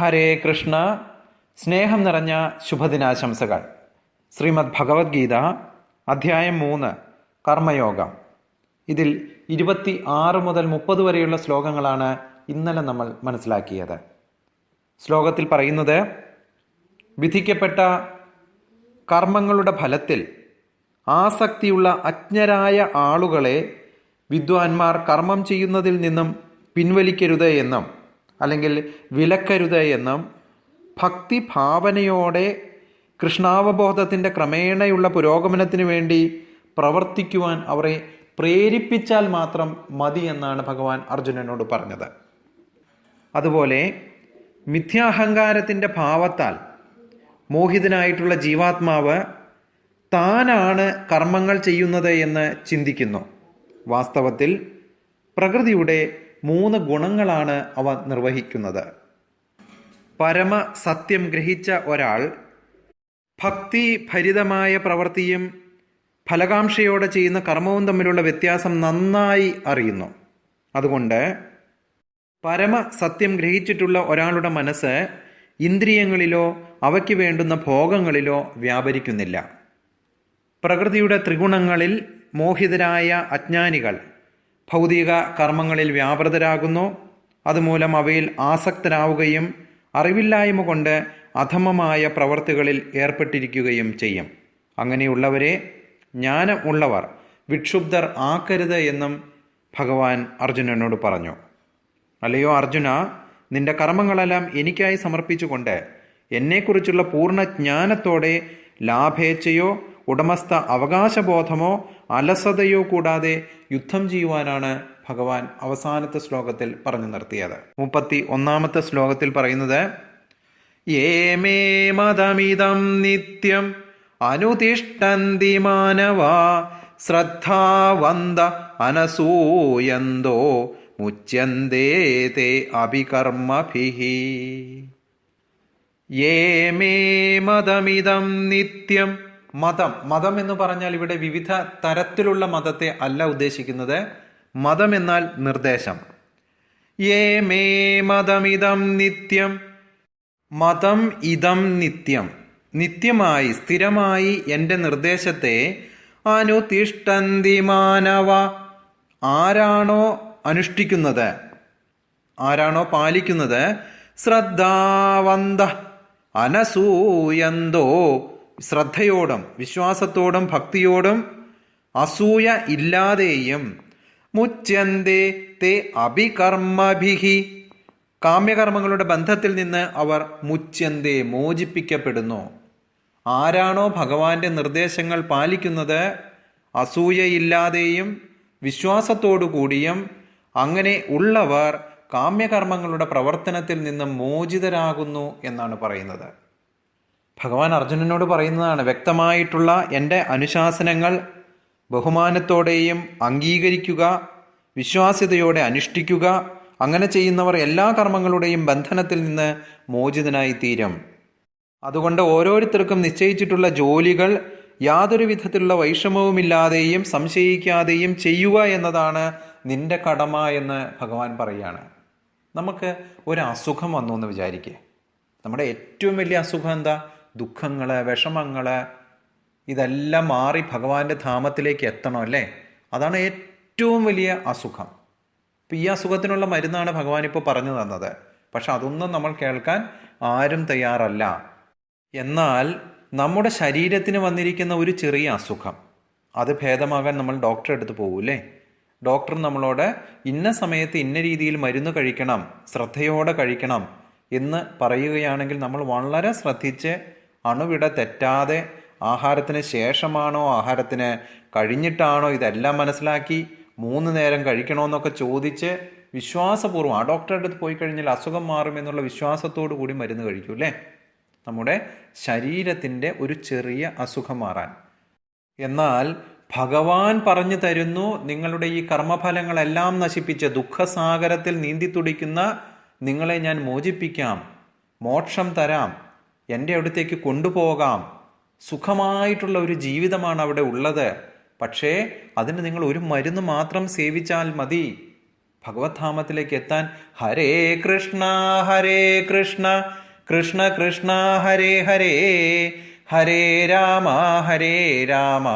ഹരേ കൃഷ്ണ. സ്നേഹം നിറഞ്ഞ ശുഭദിനാശംസകൾ. ശ്രീമദ് ഭഗവത്ഗീത അധ്യായം മൂന്ന് കർമ്മയോഗം. ഇതിൽ ഇരുപത്തി ആറ് മുതൽ മുപ്പത് വരെയുള്ള ശ്ലോകങ്ങളാണ് ഇന്നലെ നമ്മൾ മനസ്സിലാക്കിയത്. ശ്ലോകത്തിൽ പറയുന്നത് വിധിക്കപ്പെട്ട കർമ്മങ്ങളുടെ ഫലത്തിൽ ആസക്തിയുള്ള അജ്ഞരായ ആളുകളെ വിദ്വാൻമാർ കർമ്മം ചെയ്യുന്നതിൽ നിന്നും പിൻവലിക്കരുത് എന്നും അല്ലെങ്കിൽ വിലക്കരുത് എന്നും ഭക്തി ഭാവനയോടെ കൃഷ്ണാവബോധത്തിന്റെ ക്രമേണയുള്ള പുരോഗമനത്തിന് വേണ്ടി പ്രവർത്തിക്കുവാൻ അവരെ പ്രേരിപ്പിച്ചാൽ മാത്രം മതി എന്നാണ് ഭഗവാൻ അർജുനനോട് പറഞ്ഞത്. അതുപോലെ മിഥ്യാഹങ്കാരത്തിന്റെ ഭാവത്താൽ മോഹിതനായിട്ടുള്ള ജീവാത്മാവ് താനാണ് കർമ്മങ്ങൾ ചെയ്യുന്നത് എന്ന് ചിന്തിക്കുന്നു. വാസ്തവത്തിൽ പ്രകൃതിയുടെ മൂന്ന് ഗുണങ്ങളാണ് അവ നിർവഹിക്കുന്നത്. പരമ സത്യം ഗ്രഹിച്ച ഒരാൾ ഭക്തി ഭരിതമായ പ്രവൃത്തിയും ഫലകാംക്ഷയോടെ ചെയ്യുന്ന കർമ്മവും തമ്മിലുള്ള വ്യത്യാസം നന്നായി അറിയുന്നു. അതുകൊണ്ട് പരമ സത്യം ഗ്രഹിച്ചിട്ടുള്ള ഒരാളുടെ മനസ്സ് ഇന്ദ്രിയങ്ങളിലോ അവയ്ക്ക് വേണ്ടുന്ന ഭോഗങ്ങളിലോ വ്യാപരിക്കുന്നില്ല. പ്രകൃതിയുടെ ത്രിഗുണങ്ങളിൽ മോഹിതരായ അജ്ഞാനികൾ ഭൗതിക കർമ്മങ്ങളിൽ വ്യാപൃതരാകുന്നു. അതുമൂലം അവയിൽ ആസക്തരാവുകയും അറിവില്ലായ്മ കൊണ്ട് അധമമായ പ്രവർത്തികളിൽ ഏർപ്പെട്ടിരിക്കുകയും ചെയ്യും. അങ്ങനെയുള്ളവരെ ജ്ഞാനം ഉള്ളവർ വിക്ഷുബ്ധർ ആക്കരുത് എന്നും ഭഗവാൻ അർജുനനോട് പറഞ്ഞു. അല്ലയോ അർജുന നിന്റെ കർമ്മങ്ങളെല്ലാം എനിക്കായി സമർപ്പിച്ചുകൊണ്ട് എന്നെക്കുറിച്ചുള്ള പൂർണ ജ്ഞാനത്തോടെ ലാഭേച്ഛയോ ഉടമസ്ഥ അവകാശബോധമോ അലസതയോ കൂടാതെ യുദ്ധം ചെയ്യുവാനാണ് ഭഗവാൻ അവസാനത്തെ ശ്ലോകത്തിൽ പറഞ്ഞു നിർത്തിയത്. മുപ്പത്തി ഒന്നാമത്തെ ശ്ലോകത്തിൽ പറയുന്നത് മതമിതം നിത്യം അനുതിഷ്ഠന്തി മാനവാ ശ്രദ്ധാവന്ത അനസൂയന്തോ മുച്യന്തേ അഭികർമ്മഭിഹി മേ മതമിതം നിത്യം മതം. മതം എന്ന് പറഞ്ഞാൽ ഇവിടെ വിവിധ തരത്തിലുള്ള മതത്തെ അല്ല ഉദ്ദേശിക്കുന്നത്. മതം എന്നാൽ നിർദ്ദേശം. ഏ മേ മതമിതം നിത്യം. മതം ഇതം നിത്യം. നിത്യമായി സ്ഥിരമായി എന്റെ നിർദ്ദേശത്തെ അനുതിഷ്ടന്തി മാനവ. ആരാണോ അനുഷ്ഠിക്കുന്നത്? ആരാണോ പാലിക്കുന്നത്? ശ്രദ്ധാവന്ത. അനസൂയന്തോ. ശ്രദ്ധയോടും വിശ്വാസത്തോടും ഭക്തിയോടും അസൂയ ഇല്ലാതെയും മുച്ചന്തേ തേ അഭികർമ്മഭിഹി കാമ്യകർമ്മങ്ങളുടെ ബന്ധത്തിൽ നിന്ന് അവർ മുച്ചന്തേ മോചിപ്പിക്കപ്പെടുന്നു. ആരാണോ ഭഗവാന്റെ നിർദ്ദേശങ്ങൾ പാലിക്കുന്നത് അസൂയയില്ലാതെയും വിശ്വാസത്തോടു കൂടിയും അങ്ങനെ ഉള്ളവർ കാമ്യകർമ്മങ്ങളുടെ പ്രവർത്തനത്തിൽ നിന്ന് മോചിതരാകുന്നു എന്നാണ് പറയുന്നത്. ഭഗവാൻ അർജുനനോട് പറയുന്നതാണ് വ്യക്തമായിട്ടുള്ള എന്റെ അനുശാസനങ്ങൾ ബഹുമാനത്തോടെയും അംഗീകരിക്കുക വിശ്വാസ്യതയോടെ അനുഷ്ഠിക്കുക അങ്ങനെ ചെയ്യുന്നവർ എല്ലാ കർമ്മങ്ങളുടെയും ബന്ധനത്തിൽ നിന്ന് മോചിതനായി തീരും. അതുകൊണ്ട് ഓരോരുത്തർക്കും നിശ്ചയിച്ചിട്ടുള്ള ജോലികൾ യാതൊരു വിധത്തിലുള്ള വൈഷമവുമില്ലാതെയും സംശയിക്കാതെയും ചെയ്യുക എന്നതാണ് നിന്റെ കടമ എന്ന് ഭഗവാൻ പറയുകയാണ് നമുക്ക് ഒരു അസുഖം വന്നു എന്ന് വിചാരിക്കുക നമ്മുടെ ഏറ്റവും വലിയ അസുഖം എന്താ? ദുഃഖങ്ങൾ വിഷമങ്ങൾ ഇതെല്ലാം മാറി ഭഗവാന്റെ ധാമത്തിലേക്ക് എത്തണം അല്ലേ? അതാണ് ഏറ്റവും വലിയ അസുഖം. ഇപ്പം ഈ അസുഖത്തിനുള്ള മരുന്നാണ് ഭഗവാൻ ഇപ്പോൾ പറഞ്ഞു തന്നത്. പക്ഷെ അതൊന്നും നമ്മൾ കേൾക്കാൻ ആരും തയ്യാറല്ല. എന്നാൽ നമ്മുടെ ശരീരത്തിന് വന്നിരിക്കുന്ന ഒരു ചെറിയ അസുഖം. അത് ഭേദമാകാൻ നമ്മൾ ഡോക്ടറെ അടുത്ത് പോകൂലേ ഡോക്ടർ നമ്മളോട് ഇന്ന സമയത്ത് ഇന്ന രീതിയിൽ മരുന്ന് കഴിക്കണം ശ്രദ്ധയോടെ കഴിക്കണം എന്ന് പറയുകയാണെങ്കിൽ നമ്മൾ വളരെ ശ്രദ്ധിച്ച് അണുവിട തെറ്റാതെ ആഹാരത്തിന് ശേഷമാണോ ആഹാരത്തിന് കഴിഞ്ഞിട്ടാണോ ഇതെല്ലാം മനസ്സിലാക്കി മൂന്ന് നേരം കഴിക്കണമെന്നൊക്കെ ചോദിച്ച് വിശ്വാസപൂർവം ആ ഡോക്ടറുടെ അടുത്ത് പോയി കഴിഞ്ഞാൽ അസുഖം മാറും എന്നുള്ള വിശ്വാസത്തോടു കൂടി മരുന്ന് കഴിക്കൂ അല്ലേ? നമ്മുടെ ശരീരത്തിന്റെ ഒരു ചെറിയ അസുഖം മാറാൻ. എന്നാൽ ഭഗവാൻ പറഞ്ഞു തരുന്നു നിങ്ങളുടെ ഈ കർമ്മഫലങ്ങളെല്ലാം നശിപ്പിച്ച് ദുഃഖസാഗരത്തിൽ നീന്തി തുടിക്കുന്ന നിങ്ങളെ ഞാൻ മോചിപ്പിക്കാം മോക്ഷം തരാം എന്റെ അടുത്തേക്ക് കൊണ്ടുപോകാം. സുഖമായിട്ടുള്ള ഒരു ജീവിതമാണ് അവിടെ ഉള്ളത്. പക്ഷേ അതിന് നിങ്ങൾ ഒരു മരുന്ന് മാത്രം സേവിച്ചാൽ മതി. ഭഗവത്ധാമത്തിലേക്ക് എത്താൻ ഹരേ കൃഷ്ണ ഹരേ കൃഷ്ണ കൃഷ്ണ കൃഷ്ണ ഹരേ ഹരേ ഹരേ രാമ ഹരേ രാമ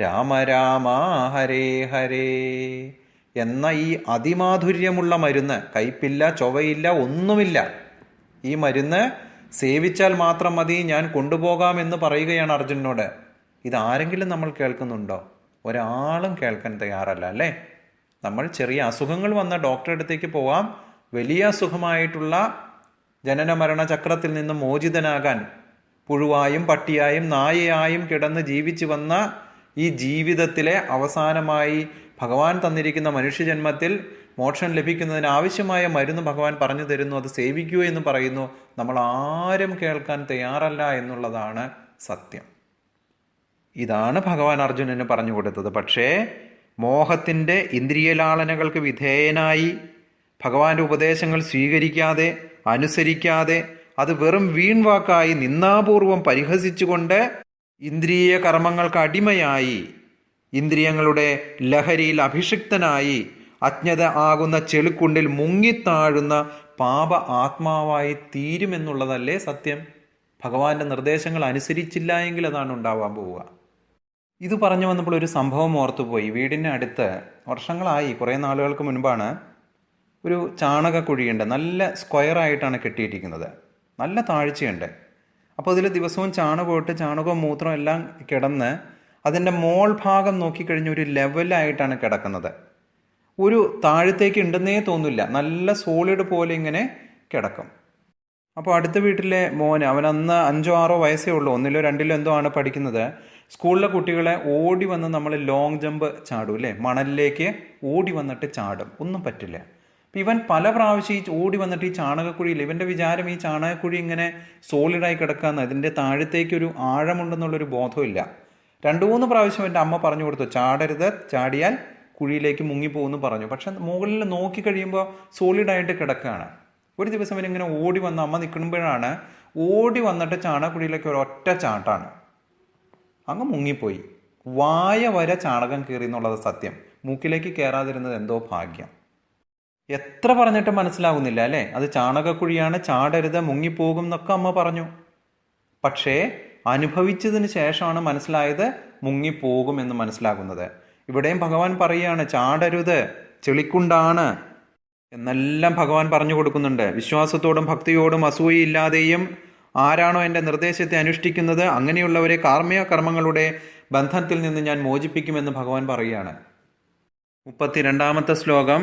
രാമ രാമ ഹരേ ഹരേ എന്ന ഈ അതിമാധുര്യമുള്ള മരുന്ന് കയ്പില്ല ചൊവയില്ല ഒന്നുമില്ല. ഈ മരുന്ന് സേവിച്ചാൽ മാത്രം മതി ഞാൻ കൊണ്ടുപോകാമെന്ന് പറയുകയാണ് അർജുനോട് ഇതാരെങ്കിലും നമ്മൾ കേൾക്കുന്നുണ്ടോ? ഒരാളും കേൾക്കാൻ തയ്യാറല്ല അല്ലേ? നമ്മൾ ചെറിയ അസുഖങ്ങൾ വന്ന ഡോക്ടറെ അടുത്തേക്ക് പോവാം. വലിയ അസുഖമായിട്ടുള്ള ജനന മരണ ചക്രത്തിൽ നിന്ന് മോചിതനാകാൻ പുഴുവായും പട്ടിയായും നായയായും കിടന്ന് ജീവിച്ചു വന്ന ഈ ജീവിതത്തിലെ അവസാനമായി ഭഗവാൻ തന്നിരിക്കുന്ന മനുഷ്യജന്മത്തിൽ മോക്ഷം ലഭിക്കുന്നതിന് ആവശ്യമായ മരുന്ന് ഭഗവാൻ പറഞ്ഞു തരുന്നു അത് സേവിക്കൂ എന്ന് പറയുന്നു. നമ്മൾ ആരും കേൾക്കാൻ തയ്യാറല്ല എന്നുള്ളതാണ് സത്യം. ഇതാണ് ഭഗവാൻ അർജുനന് പറഞ്ഞു കൊടുത്തത്. പക്ഷേ മോഹത്തിന്റെ ഇന്ദ്രിയലാളനകൾക്ക് വിധേയനായി ഭഗവാന്റെ ഉപദേശങ്ങൾ സ്വീകരിക്കാതെ അനുസരിക്കാതെ അത് വെറും വീൺവാക്കായി നിന്നാപൂർവം പരിഹസിച്ചുകൊണ്ട് ഇന്ദ്രിയ കർമ്മങ്ങൾക്ക് അടിമയായി ഇന്ദ്രിയങ്ങളുടെ ലഹരിയിൽ അഭിഷിക്തനായി അജ്ഞത ആകുന്ന ചെളിക്കുണ്ടിൽ മുങ്ങിത്താഴുന്ന പാപ ആത്മാവായി തീരുമെന്നുള്ളതല്ലേ സത്യം? ഭഗവാന്റെ നിർദ്ദേശങ്ങൾ അനുസരിച്ചില്ല എങ്കിൽ അതാണ് ഉണ്ടാവാൻ പോവുക. ഇത് പറഞ്ഞു വന്നപ്പോൾ ഒരു സംഭവം ഓർത്തുപോയി. വീടിന്റെ അടുത്ത് വർഷങ്ങളായി കുറേ നാളുകൾക്ക് മുൻപാണ് ഒരു ചാണകക്കുഴിയുണ്ട് നല്ല സ്ക്വയറായിട്ടാണ് കെട്ടിയിട്ടിരിക്കുന്നത് നല്ല താഴ്ചയുണ്ട്. അപ്പോൾ അതിൽ ദിവസവും ചാണകം ഇട്ട് ചാണകവും മൂത്രവും എല്ലാം കിടന്ന് അതിന്റെ മോൾ ഭാഗം നോക്കിക്കഴിഞ്ഞ് ഒരു ലെവലായിട്ടാണ് കിടക്കുന്നത്. ഒരു താഴത്തേക്ക് ഉണ്ടെന്നേ തോന്നില്ല. നല്ല സോളിഡ് പോലെ ഇങ്ങനെ കിടക്കും. അപ്പോൾ അടുത്ത വീട്ടിലെ മോൻ അവൻ അന്ന് അഞ്ചോ ആറോ വയസ്സേ ഉള്ളൂ. ഒന്നിലോ രണ്ടിലോ എന്തോ ആണ് പഠിക്കുന്നത്. സ്കൂളിലെ കുട്ടികളെ ഓടി വന്ന് നമ്മൾ ലോങ് ജമ്പ് ചാടും അല്ലേ? മണലിലേക്ക് ഓടി വന്നിട്ട് ചാടും. ഒന്നും പറ്റില്ല. ഇവൻ പല പ്രാവശ്യം ഈ ഓടി വന്നിട്ട് ഈ ചാണകക്കുഴിയിൽ ഇവന്റെ വിചാരം ഈ ചാണകക്കുഴി ഇങ്ങനെ സോളിഡായി കിടക്കാന്ന് അതിന്റെ താഴത്തേക്ക് ഒരു ആഴമുണ്ടെന്നുള്ളൊരു ബോധമില്ല രണ്ടു മൂന്ന് പ്രാവശ്യം എന്റെ അമ്മ പറഞ്ഞു കൊടുത്തു ചാടരുത് ചാടിയാൽ കുഴിയിലേക്ക് മുങ്ങിപ്പോകുമെന്ന് പറഞ്ഞു. പക്ഷെ മുകളിൽ നോക്കി കഴിയുമ്പോൾ സോളിഡായിട്ട് കിടക്കുകയാണ്. ഒരു ദിവസം ഇവനിങ്ങനെ ഓടി വന്ന് അമ്മ നിൽക്കുമ്പോഴാണ് ഓടി വന്നിട്ട് ചാണകക്കുഴിയിലേക്ക് ഒരൊറ്റ ചാട്ടാണ്. അങ്ങ് മുങ്ങിപ്പോയി. വായ വരെ ചാണകം കീറി എന്നുള്ളത് സത്യം. മൂക്കിലേക്ക് കയറാതിരുന്നത് എന്തോ ഭാഗ്യം. എത്ര പറഞ്ഞിട്ടും മനസ്സിലാകുന്നില്ല അല്ലേ? അത് ചാണകക്കുഴിയാണ് ചാടരുത് മുങ്ങിപ്പോകും എന്നൊക്കെ അമ്മ പറഞ്ഞു. പക്ഷേ അനുഭവിച്ചതിന് ശേഷമാണ് മനസ്സിലായത് മുങ്ങിപ്പോകും എന്ന് മനസ്സിലാകുന്നത്. ഇവിടെയും ഭഗവാൻ പറയുകയാണ് ചാടരുത് ചെളിക്കുണ്ടാണ് എന്നെല്ലാം ഭഗവാൻ പറഞ്ഞു കൊടുക്കുന്നുണ്ട്. വിശ്വാസത്തോടും ഭക്തിയോടും അസൂയയില്ലാതെയും ആരാണോ എന്റെ നിർദ്ദേശത്തെ അനുഷ്ഠിക്കുന്നത് അങ്ങനെയുള്ളവരെ കാർമ്മിക കർമ്മങ്ങളുടെ ബന്ധത്തിൽ നിന്ന് ഞാൻ മോചിപ്പിക്കുമെന്ന് ഭഗവാൻ പറയുകയാണ് മുപ്പത്തിരണ്ടാമത്തെ ശ്ലോകം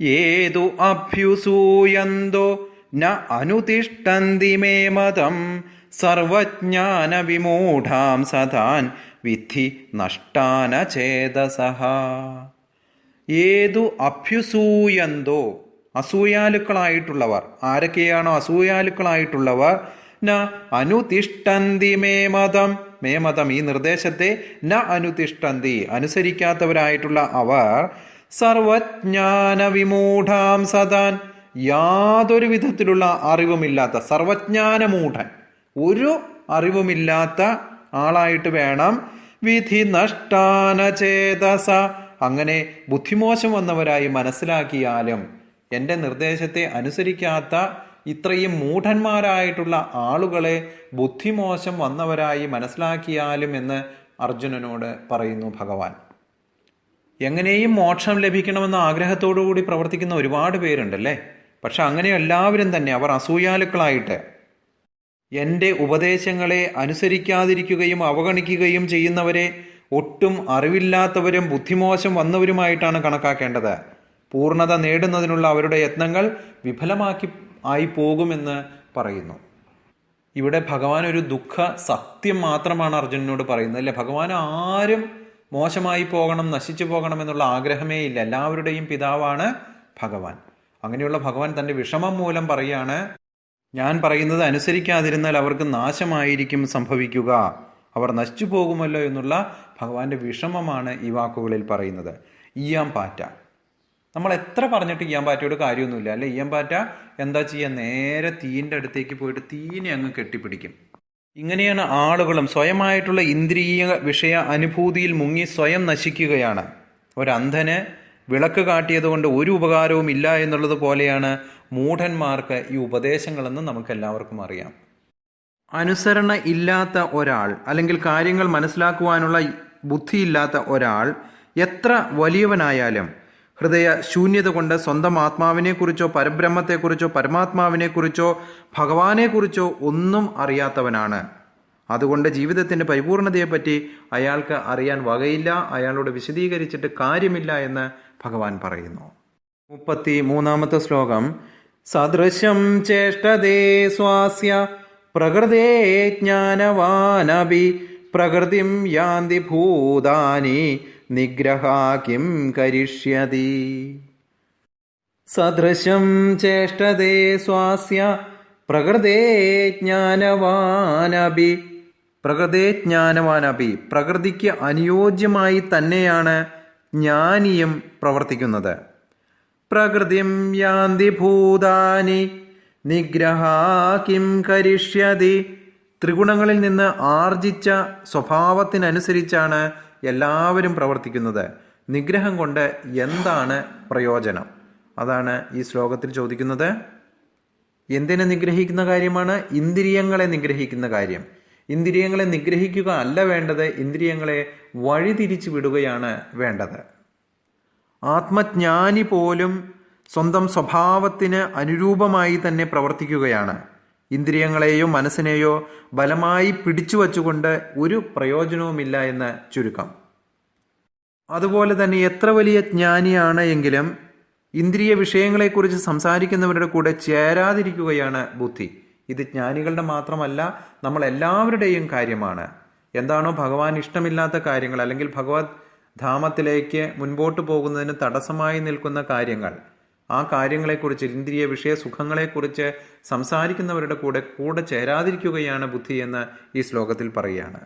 ഏതു അഭ്യുസൂയന്തോ ന അനുതിഷ്ടന്തി മേ മതം സർവജ്ഞാന വിമൂഢാം സദാൻ വിധി നഷ്ടാന ചേതസഹ ഏതു അഭ്യുസൂയന്തോ അസൂയാലുക്കളായിട്ടുള്ളവർ ആരൊക്കെയാണോ അസൂയാലുക്കളായിട്ടുള്ളവർ ന അനുതിഷ്ടന്തി മേ മതം. മേ മതം ഈ നിർദ്ദേശത്തെ ന അനുതിഷ്ടന്തി അനുസരിക്കാത്തവരായിട്ടുള്ള അവർ സർവജ്ഞാന വിമൂഢാം സദാൻ. യാതൊരു വിധത്തിലുള്ള അറിവുമില്ലാത്ത സർവജ്ഞാനമൂഢൻ. ഒരു അറിവുമില്ലാത്ത ആളായിട്ട് വേണം വിധി നഷ്ടാന ചേതസ. അങ്ങനെ ബുദ്ധിമോശം വന്നവരായി മനസ്സിലാക്കിയാലും എന്റെ നിർദ്ദേശത്തെ അനുസരിക്കാത്ത ഇത്രയും മൂഢന്മാരായിട്ടുള്ള ആളുകളെ ബുദ്ധിമോശം വന്നവരായി മനസ്സിലാക്കിയാലും എന്ന് അർജുനനോട് പറയുന്നു ഭഗവാൻ. എങ്ങനെയും മോക്ഷം ലഭിക്കണമെന്ന ആഗ്രഹത്തോടു കൂടി പ്രവർത്തിക്കുന്ന ഒരുപാട് പേരുണ്ടല്ലേ? പക്ഷെ അങ്ങനെ എല്ലാവരും തന്നെ അവർ അസൂയാലുക്കളായിട്ട് എന്റെ ഉപദേശങ്ങളെ അനുസരിക്കാതിരിക്കുകയും അവഗണിക്കുകയും ചെയ്യുന്നവരെ ഒട്ടും അറിവില്ലാത്തവരും ബുദ്ധിമോശം വന്നവരുമായിട്ടാണ് കണക്കാക്കേണ്ടത്. പൂർണത നേടുന്നതിനുള്ള അവരുടെ യത്നങ്ങൾ വിഫലമാക്കി ആയി പോകുമെന്ന് പറയുന്നു. ഇവിടെ ഭഗവാൻ ഒരു ദുഃഖ സത്യം മാത്രമാണ് അർജുനനോട് പറയുന്നത്. അല്ലെ? ഭഗവാൻ ആരും മോശമായി പോകണം നശിച്ചു പോകണം എന്നുള്ള ആഗ്രഹമേ ഇല്ല. എല്ലാവരുടെയും പിതാവാണ് ഭഗവാൻ. അങ്ങനെയുള്ള ഭഗവാൻ തന്റെ വിഷമം മൂലം പറയാണ് ഞാൻ പറയുന്നത് അനുസരിക്കാതിരുന്നാൽ അവർക്ക് നാശമായിരിക്കും സംഭവിക്കുക. അവർ നശിച്ചു പോകുമല്ലോ എന്നുള്ള ഭഗവാന്റെ വിഷമമാണ് ഈ വാക്കുകളിൽ പറയുന്നത്. ഈയാം പാറ്റ. നമ്മൾ എത്ര പറഞ്ഞിട്ട് ഈയാൻ പാറ്റയോട് കാര്യമൊന്നുമില്ല. അല്ലെ ഈയാൻ പാറ്റ? എന്താ ചെയ്യുക നേരെ തീന്റെ അടുത്തേക്ക് പോയിട്ട് തീനെ അങ്ങ് കെട്ടിപ്പിടിക്കും. ഇങ്ങനെയാണ് ആളുകളും സ്വയമായിട്ടുള്ള ഇന്ദ്രിയ വിഷയ അനുഭൂതിയിൽ മുങ്ങി സ്വയം നശിക്കുകയാണ്. ഒരന്ധന് വിളക്ക് കാട്ടിയതുകൊണ്ട് ഒരു ഉപകാരവും ഇല്ല എന്നുള്ളത് പോലെയാണ് മൂഢന്മാർക്ക് ഈ ഉപദേശങ്ങളെന്ന് നമുക്ക് എല്ലാവർക്കും അറിയാം. അനുസരണ ഇല്ലാത്ത ഒരാൾ അല്ലെങ്കിൽ കാര്യങ്ങൾ മനസ്സിലാക്കുവാനുള്ള ബുദ്ധിയില്ലാത്ത ഒരാൾ എത്ര വലിയവനായാലും ഹൃദയ ശൂന്യത കൊണ്ട് സ്വന്തം ആത്മാവിനെക്കുറിച്ചോ പരബ്രഹ്മത്തെക്കുറിച്ചോ പരമാത്മാവിനെക്കുറിച്ചോ ഭഗവാനെക്കുറിച്ചോ ഒന്നും അറിയാത്തവനാണ്. അതുകൊണ്ട് ജീവിതത്തിന്റെ പരിപൂർണതയെപ്പറ്റി അയാൾക്ക് അറിയാൻ വകയില്ല അയാളോട് വിശദീകരിച്ചിട്ട് കാര്യമില്ല എന്ന് ഭഗവാൻ പറയുന്നു. മുപ്പത്തി മൂന്നാമത്തെ ശ്ലോകം സദൃശം ചേഷ്ടതേ സ്വാസ്യ പ്രകൃതേ ജ്ഞാനവാനപി പ്രകൃതിം യാന്തി ഭൂതാനി നിഗ്രഹാക്കിം കരിഷ്യതി. സദൃശം ചേഷ്ടതേ സ്വാസ്യ പ്രകൃതേ ജ്ഞാനവാനപി പ്രകൃതേ ജ്ഞാനവാനപി പ്രകൃതിക്ക് അനുയോജ്യമായി തന്നെയാണ് ജ്ഞാനിയും പ്രവർത്തിക്കുന്നത്. പ്രകൃതിം യാന്തി ഭൂതാനി. നിഗ്രഹ കിം കരിഷ്യതി. ത്രിഗുണങ്ങളിൽ നിന്ന് ആർജിച്ച സ്വഭാവത്തിനനുസരിച്ചാണ് എല്ലാവരും പ്രവർത്തിക്കുന്നത്. നിഗ്രഹം കൊണ്ട് എന്താണ് പ്രയോജനം? അതാണ് ഈ ശ്ലോകത്തിൽ ചോദിക്കുന്നത്. എന്തിനെ നിഗ്രഹിക്കുന്ന കാര്യമാണ്? ഇന്ദ്രിയങ്ങളെ നിഗ്രഹിക്കുന്ന കാര്യം. ഇന്ദ്രിയങ്ങളെ നിഗ്രഹിക്കുക അല്ല വേണ്ടത് ഇന്ദ്രിയങ്ങളെ വഴിതിരിച്ചു വിടുകയാണ് വേണ്ടത്. ആത്മജ്ഞാനി പോലും സ്വന്തം സ്വഭാവത്തിന് അനുരൂപമായി തന്നെ പ്രവർത്തിക്കുകയാണ്. ഇന്ദ്രിയങ്ങളെയോ മനസ്സിനെയോ ബലമായി പിടിച്ചു വച്ചുകൊണ്ട് ഒരു പ്രയോജനവുമില്ല എന്ന് ചുരുക്കം. അതുപോലെ തന്നെ എത്ര വലിയ ജ്ഞാനിയാണ് എങ്കിലും ഇന്ദ്രിയ വിഷയങ്ങളെക്കുറിച്ച് സംസാരിക്കുന്നവരുടെ കൂടെ ചേരാതിരിക്കുകയാണ് ബുദ്ധി. ഇത് ജ്ഞാനികളുടെ മാത്രമല്ല നമ്മൾ എല്ലാവരുടെയും കാര്യമാണ്. എന്താണോ ഭഗവാൻ ഇഷ്ടമില്ലാത്ത കാര്യങ്ങൾ അല്ലെങ്കിൽ ഭഗവത് ധാമത്തിലേക്ക് മുൻപോട്ട് പോകുന്നതിന് തടസ്സമായി നിൽക്കുന്ന കാര്യങ്ങൾ. ആ കാര്യങ്ങളെക്കുറിച്ച് ഇന്ദ്രിയ വിഷയ സുഖങ്ങളെക്കുറിച്ച് സംസാരിക്കുന്നവരുടെ കൂടെ കൂടെ ചേരാതിരിക്കുകയാണ് ബുദ്ധി എന്ന് ഈ ശ്ലോകത്തിൽ പറയുകയാണ്.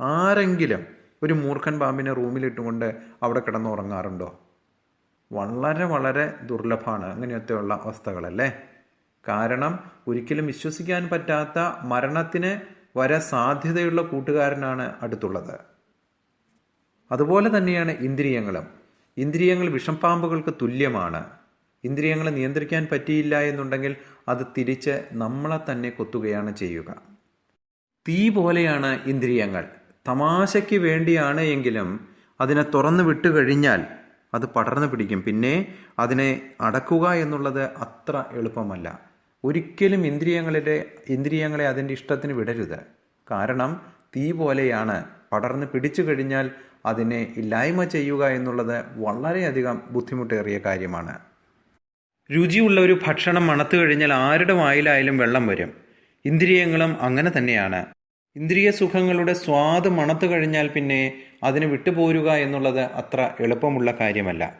ആരെങ്കിലും ഒരു മൂർഖൻ പാമ്പിനെ റൂമിലിട്ടുകൊണ്ട് അവിടെ കിടന്നുറങ്ങാറുണ്ടോ? വളരെ വളരെ ദുർലഭമാണ് അങ്ങനെയൊക്കെയുള്ള അവസ്ഥകളല്ലേ? കാരണം ഒരിക്കലും വിശ്വസിക്കാൻ പറ്റാത്ത മരണത്തിന് വരെ സാധ്യതയുള്ള കൂട്ടുകാരനാണ് അടുത്തുള്ളത്. അതുപോലെ തന്നെയാണ് ഇന്ദ്രിയങ്ങളും. ഇന്ദ്രിയങ്ങൾ വിഷംപാമ്പുകൾക്ക് തുല്യമാണ്. ഇന്ദ്രിയങ്ങളെ നിയന്ത്രിക്കാൻ പറ്റിയില്ല എന്നുണ്ടെങ്കിൽ അത് തിരിച്ച് നമ്മളെ തന്നെ കൊത്തുകയാണ് ചെയ്യുക. തീ പോലെയാണ് ഇന്ദ്രിയങ്ങൾ. തമാശയ്ക്ക് വേണ്ടിയാണ് എങ്കിലും അതിനെ തുറന്നു വിട്ടു കഴിഞ്ഞാൽ അത് പടർന്നു പിടിക്കും. പിന്നെ അതിനെ അടക്കുക എന്നുള്ളത് അത്ര എളുപ്പമല്ല. ഒരിക്കലും ഇന്ദ്രിയങ്ങളിലെ ഇന്ദ്രിയങ്ങളെ അതിന്റെ ഇഷ്ടത്തിന് വിടരുത്. കാരണം തീ പോലെയാണ് പടർന്ന് പിടിച്ചു കഴിഞ്ഞാൽ അതിനെ ഇല്ലായ്മ ചെയ്യുക എന്നുള്ളത് വളരെയധികം ബുദ്ധിമുട്ടേറിയ കാര്യമാണ്. രുചിയുള്ള ഒരു ഭക്ഷണം മണത്തു കഴിഞ്ഞാൽ ആരുടെ വായിലായാലും വെള്ളം വരും. ഇന്ദ്രിയങ്ങളും അങ്ങനെ തന്നെയാണ്. ഇന്ദ്രിയ സുഖങ്ങളുടെ സ്വാദ് മണത്തു കഴിഞ്ഞാൽ പിന്നെ അതിന് വിട്ടുപോരുക എന്നുള്ളത് അത്ര എളുപ്പമുള്ള കാര്യമല്ല.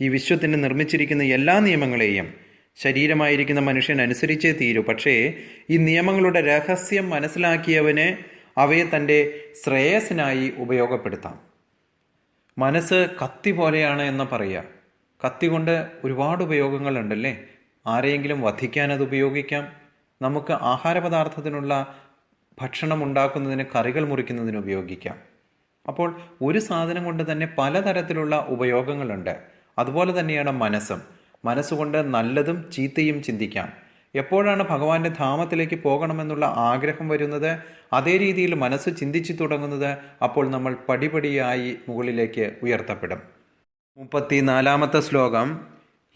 ഈ വിശ്വത്തിന് നിർമ്മിച്ചിരിക്കുന്ന എല്ലാ നിയമങ്ങളെയും ശരീരമായിരിക്കുന്ന മനുഷ്യൻ അനുസരിച്ചേ തീരൂ. പക്ഷേ ഈ നിയമങ്ങളുടെ രഹസ്യം മനസ്സിലാക്കിയവന് അവയെ തന്റെ ശ്രേയസിനായി ഉപയോഗപ്പെടുത്താം. മനസ്സ് കത്തി പോലെയാണ് എന്ന് പറയുക. കത്തി കൊണ്ട് ഒരുപാട് ഉപയോഗങ്ങളുണ്ടല്ലേ? ആരെയെങ്കിലും വധിക്കാൻ അത് ഉപയോഗിക്കാം? നമുക്ക് ആഹാരപദാർത്ഥത്തിനുള്ള ഭക്ഷണം ഉണ്ടാക്കുന്നതിന് കറികൾ മുറിക്കുന്നതിന് ഉപയോഗിക്കാം. അപ്പോൾ ഒരു സാധനം കൊണ്ട് തന്നെ പലതരത്തിലുള്ള ഉപയോഗങ്ങളുണ്ട്. അതുപോലെ തന്നെയാണ് മനസ്സും. മനസ്സുകൊണ്ട് നല്ലതും ചീത്തയും ചിന്തിക്കാം. എപ്പോഴാണ് ഭഗവാന്റെ ധാമത്തിലേക്ക് പോകണമെന്നുള്ള ആഗ്രഹം വരുന്നത്? അതേ രീതിയിൽ മനസ്സ് ചിന്തിച്ചു തുടങ്ങുന്നത് അപ്പോൾ നമ്മൾ പടിപടിയായി മുകളിലേക്ക് ഉയർത്തപ്പെടും. മുപ്പത്തിനാലാമത്തെ ശ്ലോകം.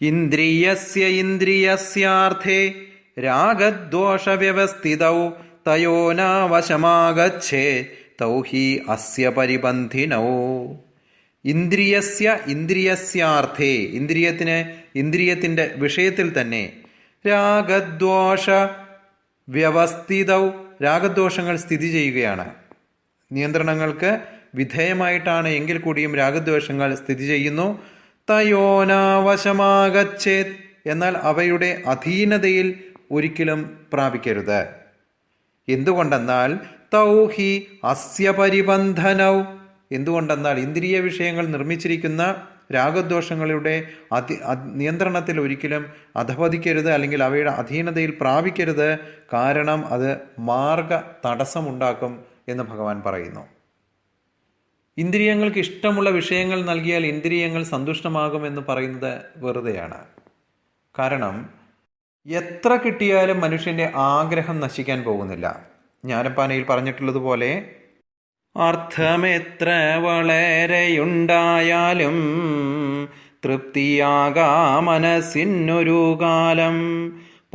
ഇന്ദ്രിയസ്യ ഇന്ദ്രിയസ്യാർത്ഥേ രാഗദ്വേഷവ്യവസ്ഥിതൗ തയോനാവശമാഗച്ഛേ തൗ ഹി അസ്യ പരിബന്ധിനോ. ഇന്ദ്രിയസ്യ ഇന്ദ്രിയസ്യാർത്ഥേ. ഇന്ദ്രിയത്തിന് ഇന്ദ്രിയത്തിന്റെ വിഷയത്തിൽ തന്നെ രാഗദ്വേഷ വ്യവസ്ഥിതൗ രാഗദ്വേഷങ്ങൾ സ്ഥിതി ചെയ്യുകയാണ്. നിയന്ത്രണങ്ങൾക്ക് വിധേയമായിട്ടാണ് എങ്കിൽ കൂടിയും രാഗദ്വേഷങ്ങൾ സ്ഥിതി ചെയ്യുന്നു. തയോനാവശമാകച്ചേത് എന്നാൽ അവയുടെ അധീനതയിൽ ഒരിക്കലും പ്രാപിക്കരുത്. എന്തുകൊണ്ടെന്നാൽ തൗഹി അസ്യ പരിബന്ധനൗ എന്തുകൊണ്ടെന്നാൽ ഇന്ദ്രിയ വിഷയങ്ങൾ നിർമ്മിച്ചിരിക്കുന്ന രാഗദ്വേഷങ്ങളുടെ അതി നിയന്ത്രണത്തിൽ ഒരിക്കലും അധപതിക്കരുത് അല്ലെങ്കിൽ അവയുടെ അധീനതയിൽ പ്രാപിക്കരുത്. കാരണം അത് മാർഗ തടസ്സമുണ്ടാക്കും എന്ന് ഭഗവാൻ പറയുന്നു. ഇന്ദ്രിയങ്ങൾക്ക് ഇഷ്ടമുള്ള വിഷയങ്ങൾ നൽകിയാൽ ഇന്ദ്രിയങ്ങൾ സന്തുഷ്ടമാകും എന്ന് പറയുന്നത് വെറുതെയാണ്. കാരണം എത്ര കിട്ടിയാലും മനുഷ്യന്റെ ആഗ്രഹം നശിക്കാൻ പോകുന്നില്ല. ഞാനപ്പാനയിൽ പറഞ്ഞിട്ടുള്ളതുപോലെ അർത്ഥമെത്ര വളരെയുണ്ടായാലും തൃപ്തിയാകാ മനസ്സിനൊരു കാലം.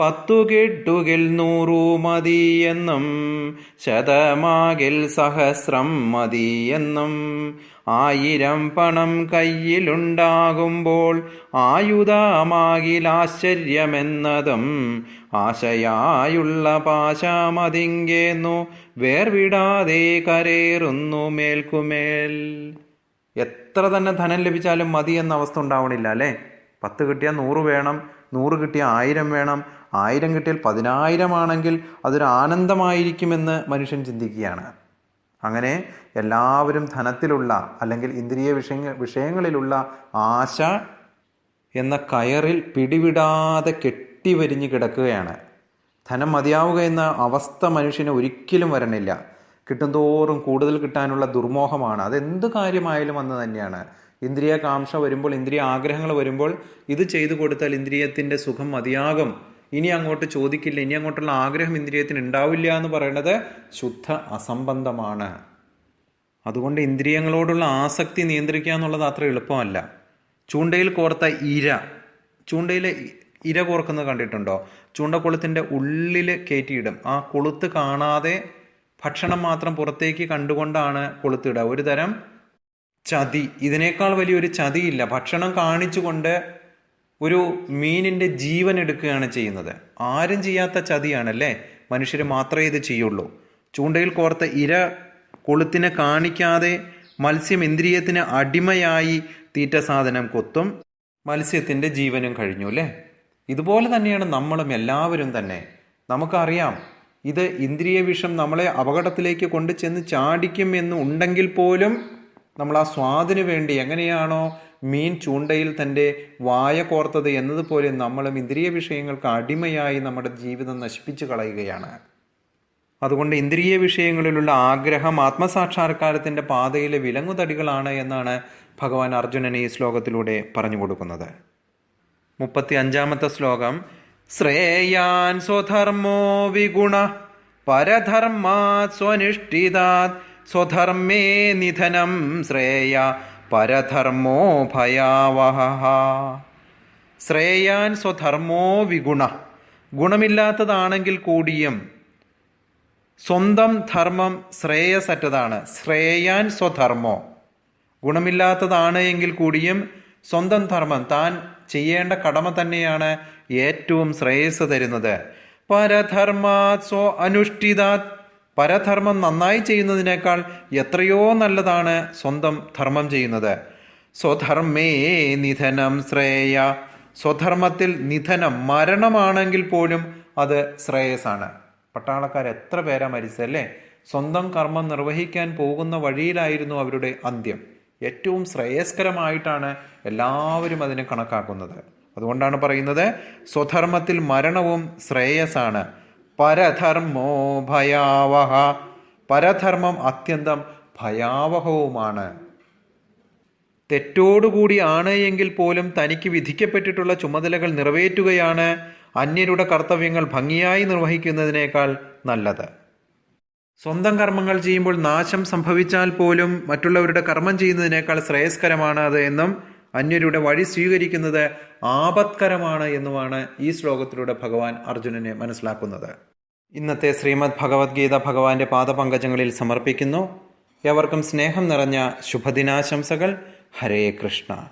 പത്തു കിട്ടുകിൽ നൂറു മതിയെന്നും ശതമാകിൽ സഹസ്രം മതിയെന്നും ആയിരം പണം കയ്യിലുണ്ടാകുമ്പോൾ ആയുധമാകിൽ ആശ്ചര്യമെന്നതും ആശയായുള്ള പാശമതിങ്കേന്നു വേർവിടാതെ കരേറുന്നു മേൽക്കുമേൽ. എത്ര തന്നെ ധനം ലഭിച്ചാലും മതി എന്ന അവസ്ഥ ഉണ്ടാവണില്ല അല്ലേ? പത്ത് കിട്ടിയാൽ നൂറ് വേണം നൂറ് കിട്ടിയാൽ ആയിരം വേണം. ആയിരം കിട്ടിയാൽ പതിനായിരം ആണെങ്കിൽ അതൊരു ആനന്ദമായിരിക്കുമെന്ന് മനുഷ്യൻ ചിന്തിക്കുകയാണ്. അങ്ങനെ എല്ലാവരും ധനത്തിലുള്ള അല്ലെങ്കിൽ ഇന്ദ്രിയ വിഷയ വിഷയങ്ങളിലുള്ള ആശ എന്ന കയറിൽ പിടിവിടാതെ കെട്ടിവരിഞ്ഞു കിടക്കുകയാണ്. ധനം മതിയാവുക എന്ന അവസ്ഥ മനുഷ്യന് ഒരിക്കലും വരണില്ല. കിട്ടുന്തോറും കൂടുതൽ കിട്ടാനുള്ള ദുർമോഹമാണ്. അതെന്ത് കാര്യമായാലും അന്ന് തന്നെയാണ്. ഇന്ദ്രിയ കാംക്ഷ വരുമ്പോൾ ഇന്ദ്രിയ ആഗ്രഹങ്ങൾ വരുമ്പോൾ ഇത് ചെയ്തു കൊടുത്താൽ ഇന്ദ്രിയത്തിന്റെ സുഖം മതിയാകും. ഇനി അങ്ങോട്ട് ചോദിക്കില്ല. ഇനി അങ്ങോട്ടുള്ള ആഗ്രഹം ഇന്ദ്രിയത്തിന് ഉണ്ടാവില്ല എന്ന് പറയുന്നത് ശുദ്ധ അസംബന്ധമാണ്. അതുകൊണ്ട് ഇന്ദ്രിയങ്ങളോടുള്ള ആസക്തി നിയന്ത്രിക്കുക എന്നുള്ളത് അത്ര എളുപ്പമല്ല. ചൂണ്ടയിൽ കോർത്ത ഇര. ചൂണ്ടയിലെ ഇര കോർക്കുന്നത് കണ്ടിട്ടുണ്ടോ? ചൂണ്ടക്കുളത്തിന്റെ ഉള്ളിൽ കയറ്റിയിടും. ആ കൊളുത്ത് കാണാതെ ഭക്ഷണം മാത്രം പുറത്തേക്ക് കണ്ടുകൊണ്ടാണ് കൊളുത്തിടുക. ഒരു തരം ചതി. ഇതിനേക്കാൾ വലിയൊരു ചതിയില്ല. ഭക്ഷണം കാണിച്ചുകൊണ്ട് ഒരു മീനിന്റെ ജീവൻ എടുക്കുകയാണ് ചെയ്യുന്നത്. ആരും ചെയ്യാത്ത ചതിയാണല്ലേ? മനുഷ്യർ മാത്രമേ ഇത് ചെയ്യുള്ളൂ. ചൂണ്ടയിൽ കോർത്ത ഇര കൊളുത്തിനെ കാണിക്കാതെ മത്സ്യം ഇന്ദ്രിയത്തിന് അടിമയായി തീറ്റ സാധനം കൊത്തും മത്സ്യത്തിന്റെ ജീവനും കഴിഞ്ഞു അല്ലേ? ഇതുപോലെ തന്നെയാണ് നമ്മളും എല്ലാവരും തന്നെ. നമുക്കറിയാം ഇത് ഇന്ദ്രിയ വിഷം നമ്മളെ അപകടത്തിലേക്ക് കൊണ്ടു ചെന്ന് ചാടിക്കും എന്ന് ഉണ്ടെങ്കിൽ പോലും നമ്മൾ ആ സ്വാദിന് വേണ്ടി എങ്ങനെയാണോ മീൻ ചൂണ്ടയിൽ തന്റെ വായ കോർത്തത് എന്നതുപോലെ നമ്മളും ഇന്ദ്രിയ വിഷയങ്ങൾക്ക് അടിമയായി നമ്മുടെ ജീവിതം നശിപ്പിച്ചു കളയുകയാണ്. അതുകൊണ്ട് ഇന്ദ്രിയ വിഷയങ്ങളിലുള്ള ആഗ്രഹം ആത്മസാക്ഷാത്കാരത്തിന്റെ പാതയിലെ വിലങ്ങുതടികളാണ് എന്നാണ് ഭഗവാൻ അർജുനൻ ഈ ശ്ലോകത്തിലൂടെ പറഞ്ഞു കൊടുക്കുന്നത്. മുപ്പത്തി അഞ്ചാമത്തെ ശ്ലോകം ശ്രേയാൻ സ്വധർമ്മോ വിഗുണ പരധർമാ സ്വനിഷ്ഠിതാത് സ്വധർമ്മേ നിധനം ശ്രേയ പരധർമ്മോ ഭയാവഹ ശ്രേയാൻ സ്വധർമ്മോ വിഗുണ. ഗുണമില്ലാത്തതാണെങ്കിൽ കൂടിയും സ്വന്തം ധർമ്മം ശ്രേയസറ്റതാണ്. ശ്രേയാൻ സ്വധർമ്മോ. ഗുണമില്ലാത്തതാണ് എങ്കിൽ കൂടിയും സ്വന്തം ധർമ്മം താൻ ചെയ്യേണ്ട കടമ തന്നെയാണ് ഏറ്റവും ശ്രേയസ് തരുന്നത്. പരധർമാത് സ്വ അനുഷ്ഠിതാത് പരധർമ്മം നന്നായി ചെയ്യുന്നതിനേക്കാൾ എത്രയോ നല്ലതാണ് സ്വന്തം ധർമ്മം ചെയ്യുന്നത്. സ്വധർമ്മേ നിധനം ശ്രേയ. സ്വധർമ്മത്തിൽ നിധനം മരണമാണെങ്കിൽ പോലും അത് ശ്രേയസാണ് പട്ടാളക്കാർ എത്ര പേരാ മരിച്ചല്ലേ സ്വന്തം കർമ്മം നിർവഹിക്കാൻ പോകുന്ന വഴിയിലായിരുന്നു അവരുടെ അന്ത്യം. ഏറ്റവും ശ്രേയസ്കരമായിട്ടാണ് എല്ലാവരും അതിനെ കണക്കാക്കുന്നത്. അതുകൊണ്ടാണ് പറയുന്നത് സ്വധർമ്മത്തിൽ മരണവും ശ്രേയസാണ് പരധർമ്മോ ഭയാവഹ. പരധർമ്മം അത്യന്തം ഭയാവഹവുമാണ്. തെറ്റോടുകൂടി ആണ് എങ്കിൽ പോലും തനിക്ക് വിധിക്കപ്പെട്ടിട്ടുള്ള ചുമതലകൾ നിറവേറ്റുകയാണ് അന്യരുടെ കർത്തവ്യങ്ങൾ ഭംഗിയായി നിർവഹിക്കുന്നതിനേക്കാൾ നല്ലത്. സ്വന്തം കർമ്മങ്ങൾ ചെയ്യുമ്പോൾ നാശം സംഭവിച്ചാൽ പോലും മറ്റുള്ളവരുടെ കർമ്മം ചെയ്യുന്നതിനേക്കാൾ ശ്രേയസ്കരമാണ് അത് എന്നും അന്യരുടെ വഴി സ്വീകരിക്കുന്നത് ആപത്കരമാണ് എന്നുമാണ് ഈ ശ്ലോകത്തിലൂടെ ഭഗവാൻ അർജുനനെ മനസ്സിലാക്കുന്നത്. ഇന്നത്തെ ശ്രീമദ് ഭഗവത്ഗീത ഭഗവാന്റെ പാദപങ്കജങ്ങളിൽ സമർപ്പിക്കുന്നു. എവർക്കും സ്നേഹം നിറഞ്ഞ ശുഭദിനാശംസകൾ. ഹരേ കൃഷ്ണ.